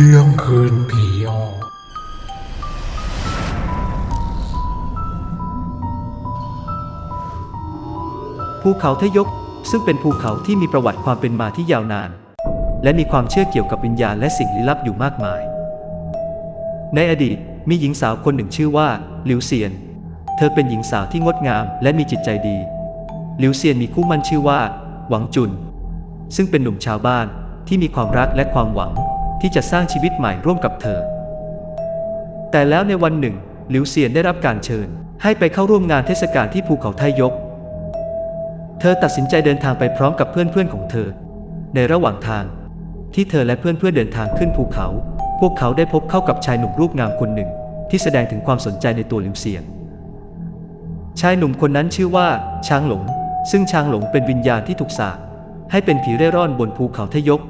ที่ยงคืนผีออกภูเขาทยก ซึ่งเป็นภูเขาที่มีประวัติความเป็นมาที่ยาวนาน และมีความเชื่อเกี่ยวกับวิญญาณและสิ่งลี้ลับอยู่มากมาย ในอดีตมีหญิงสาวคนหนึ่งชื่อว่าหลิวเซียน เธอเป็นหญิงสาวที่งดงามและมีจิตใจดี หลิวเซียนมีคู่มั่นชื่อว่า หวังจุน ซึ่งเป็นหนุ่มชาวบ้านที่มีความรักและความหวัง ที่จะสร้างชีวิตใหม่ร่วมกับเธอ แต่แล้วในวันหนึ่ง หลิวเซียนได้รับการเชิญ ให้ไปเข้าร่วมงานเทศกาลที่ภูเขาไทยก เธอตัดสินใจเดินทางไปพร้อมกับเพื่อนๆของเธอ ในระหว่างทาง ที่เธอและเพื่อนๆเดินทางขึ้นภูเขา พวกเขาได้พบเข้ากับชายหนุ่มรูปงามคนหนึ่ง ที่แสดงถึงความสนใจในตัวหลิวเซียนชายหนุ่มคนนั้นชื่อว่า ช้างหลง ซึ่งช้างหลงเป็นวิญญาณที่ถูกสาปให้เป็นผีเร่ร่อนบนภูเขาทยก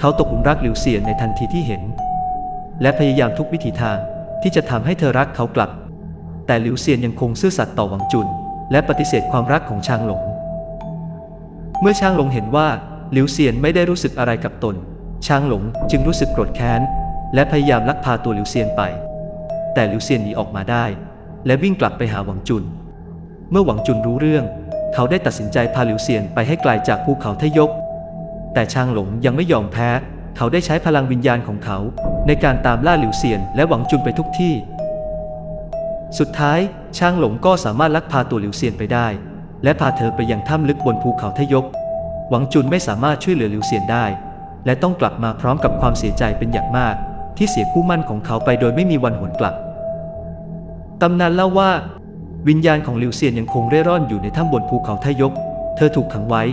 เขาตกหลุมรักหลิวเซียนในทันทีที่เห็น และพยายามทุกวิถีทางที่จะทำให้เธอรักเขากลับ แต่หลิวเซียนยังคงซื่อสัตย์ต่อหวังจุน และปฏิเสธความรักของชางหลง เมื่อชางหลงเห็นว่าหลิวเซียนไม่ได้รู้สึกอะไรกับตน ชางหลงจึงรู้สึกโกรธแค้น และพยายามลักพาตัวหลิวเซียนไป แต่หลิวเซียนหนีออกมาได้ และวิ่งกลับไปหาหวังจุน เมื่อหวังจุนรู้เรื่อง เขาได้ตัดสินใจพาหลิวเซียนไปให้ไกลจากภูเขาทยก แต่ชางหลงยังไม่ยอมแพ้ เขาได้ใช้พลังวิญญาณของเขา ในการตามล่าหลิวเซียนและหวังจุนไปทุกที่ สุดท้ายช้างหลงก็สามารถลักพาตัวหลิวเซียนไปได้ และพาเธอไปยังถ้ำลึกบนภูเขาทยก หวังจุนไม่สามารถช่วยเหลือหลิวเซียนได้ และต้องกลับมาพร้อมกับความเสียใจเป็นอย่างมาก ที่เสียคู่มั่นของเขาไปโดยไม่มีวันหวนกลับตำนานเล่าว่า วิญญาณของหลิวเซียนยังคงเร่ร่อนอยู่ในถ้ำบนภูเขาทยก เธอถูกขังไว้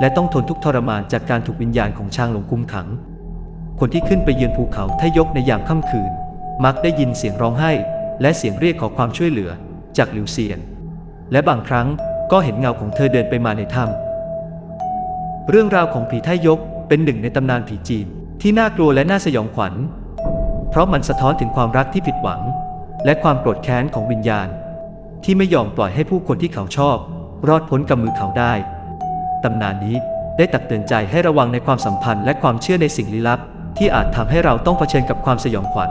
และต้องทนทุกทรมานจากการถูกวิญญาณของช้างหลงคุมขัง คนที่ขึ้นไปเยือนภูเขาทยกในยามค่ำคืน มักได้ยินเสียงร้องไห้ และเสียงเรียกขอความช่วยเหลือจากหลิวเซียน และบางครั้งก็เห็นเงาของเธอเดินไปมาในถ้ำเรื่องราวของผีไทยกเป็นหนึ่งในตำนานผีจีนที่น่ากลัวและน่าสยองขวัญ เพราะมันสะท้อนถึงความรักที่ผิดหวัง และความโกรธแค้นของวิญญาณ ที่ไม่ยอมปล่อยให้ผู้คนที่เขาชอบ รอดพ้นกำมือเขาได้ ตำนานนี้ได้ตักเตือนใจให้ระวังในความสัมพันธ์และความเชื่อในสิ่งลี้ลับ ที่อาจทำให้เราต้องเผชิญกับความสยองขวัญ